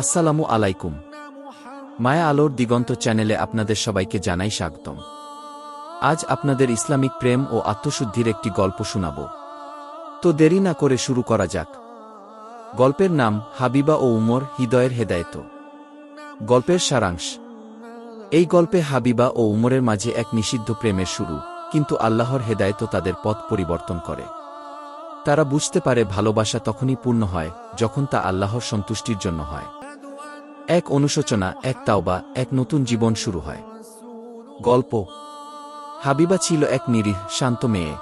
আসসালামু আলাইকুম। মায়া আলোর দিগন্ত চ্যানেলে আপনাদের সবাইকে জানাই স্বাগতম। আজ আপনাদের ইসলামিক প্রেম ও আত্মশুদ্ধির একটি গল্প শোনাব। তো দেরি না করে শুরু করা যাক। গল্পের নাম হাবিবা ও উমর হৃদয়ের হেদায়েত। গল্পের সারাংশ। এই গল্পে হাবিবা ও উমরের মাঝে এক নিষিদ্ধ প্রেমের শুরু, কিন্তু আল্লাহর হেদায়েত তাদের পথ পরিবর্তন করে। তারা বুঝতে পারে ভালোবাসা তখনই পূর্ণ হয়, যখন তা আল্লাহর সন্তুষ্টির জন্য হয়। এক অনুশোচনা, এক তাওবা, এক নতুন জীবন শুরু হয়। গল্প। হাবিবা ছিল এক নিরীহ, শান্ত মেয়ে।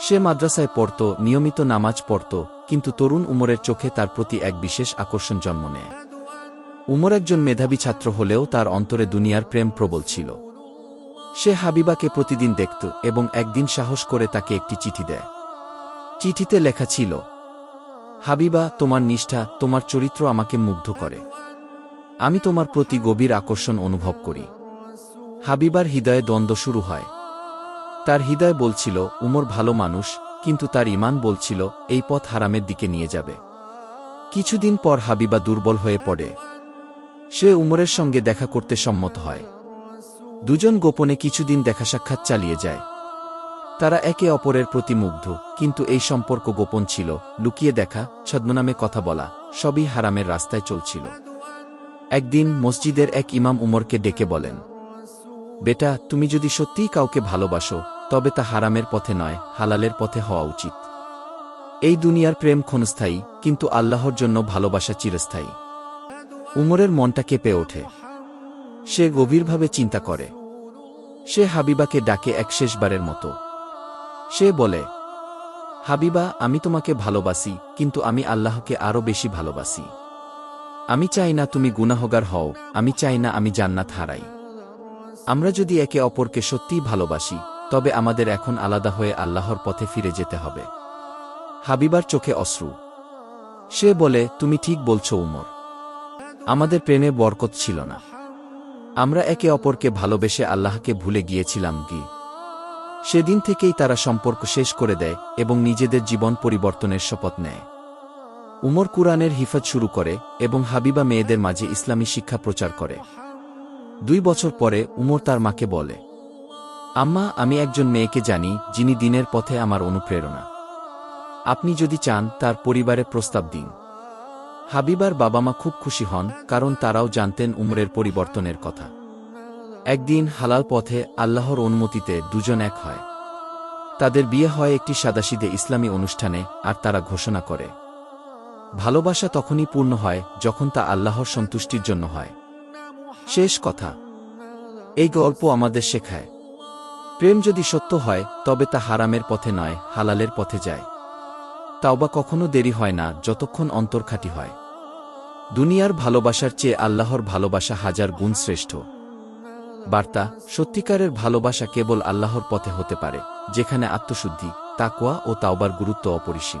সে মাদ্রাসায় পড়ত, নিয়মিত নামাজ পড়ত, কিন্তু তরুণ উমরের চোখে তার প্রতি এক বিশেষ আকর্ষণ জন্ম নেয়। উমর একজন মেধাবী ছাত্র হলেও তার অন্তরে দুনিয়ার প্রেম প্রবল ছিল। সে হাবিবাকে প্রতিদিন দেখত এবং একদিন সাহস করে তাকে একটি চিঠি দেয়। চিঠিতে লেখা ছিল, হাবিবা, তোমার নিষ্ঠা, তোমার চরিত্র আমাকে মুগ্ধ করে। আমি তোমার প্রতি গভীর আকর্ষণ অনুভব করি। হাবিবার হৃদয়ে দ্বন্দ্ব শুরু হয়। তার হৃদয় বলছিল, উমর ভালো মানুষ, কিন্তু তার ইমান বলছিল, এই পথ হারামের দিকে নিয়ে যাবে। কিছুদিন পর হাবিবা দুর্বল হয়ে পড়ে। সে উমরের সঙ্গে দেখা করতে সম্মত হয়। দুজন গোপনে কিছুদিন দেখা সাক্ষাৎ চালিয়ে যায়। তারা একে অপরের প্রতি মুগ্ধ, কিন্তু এই সম্পর্ক গোপন ছিল। লুকিয়ে দেখা, ছদ্মনামে কথা বলা, সবই হারামের রাস্তায় চলছিল। একদিন মসজিদের এক ইমাম উমরকে ডেকে বলেন, বেটা, তুমি যদি সত্যিই কাউকে ভালোবাসো, তবে তা হারামের পথে নয়, হালালের পথে হওয়া উচিত। এই দুনিয়ার প্রেম ক্ষণস্থায়ী, কিন্তু আল্লাহর জন্য ভালোবাসা চিরস্থায়ী উমরের মনটা কেঁপে ওঠে। সে গভীরভাবে চিন্তা করে। সে হাবিবাকে ডাকে এক শেষবারের মতো। সে বলে, হাবিবা, আমি তোমাকে ভালোবাসি, কিন্তু আমি আল্লাহকে আরও বেশি ভালোবাসি। আমি চাই না তুমি গুনাহগার হও, আমি চাই না আমি জান্নাত হারাই। আমরা যদি একে অপরকে সত্যিই ভালোবাসি, তবে আমাদের এখন আলাদা হয়ে আল্লাহর পথে ফিরে যেতে হবে। হাবিবার চোখে অশ্রু। সে বলে, তুমি ঠিক বলছো, উমর। আমাদের প্রেমে বরকত ছিল না। আমরা একে অপরকে ভালোবেসে আল্লাহকে ভুলে গিয়েছিলাম কি? সেদিন থেকেই তারা সম্পর্ক শেষ করে দেয় এবং নিজেদের জীবন পরিবর্তনের শপথ নেয়। উমর কুরআনের হিফাজ শুরু করে এবং হাবিবা মেয়েদের মাঝে ইসলামী শিক্ষা প্রচার করে। দুই বছর পরে উমর তার মাকে বলে, আম্মা, আমি একজন মেয়েকে জানি যিনি দিনের পথে আমার অনুপ্রেরণা। আপনি যদি চান তার পরিবারে প্রস্তাব দিন। হাবিবার বাবা মা খুব খুশি হন কারণ তারাও জানতেন উমরের পরিবর্তনের কথা। একদিন হালাল পথে আল্লাহর অনুমতিতে দুজন এক হয়। তাদের বিয়ে হয় একটি সাদাসিদে ইসলামী অনুষ্ঠানে আর তারা ঘোষণা করে। ভালোবাসা তখনই পূর্ণ হয় যখন তা আল্লাহর সন্তুষ্টির জন্য হয়। শেষ কথা। এই গল্প আমাদের শেখায়। প্রেম যদি সত্য হয়, তবে তা হারামের পথে নয়, হালালের পথে যায়। তাওবা কখনো দেরি হয় না, যতক্ষণ অন্তর্খাটি হয়। দুনিয়ার ভালোবাসার চেয়ে আল্লাহর ভালোবাসা হাজার গুণ শ্রেষ্ঠ। বার্তা, সত্যিকারের ভালোবাসা কেবল আল্লাহর পথে হতে পারে, যেখানে আত্মশুদ্ধি তাকোয়া ও তাওবার গুরুত্ব অপরিসীম।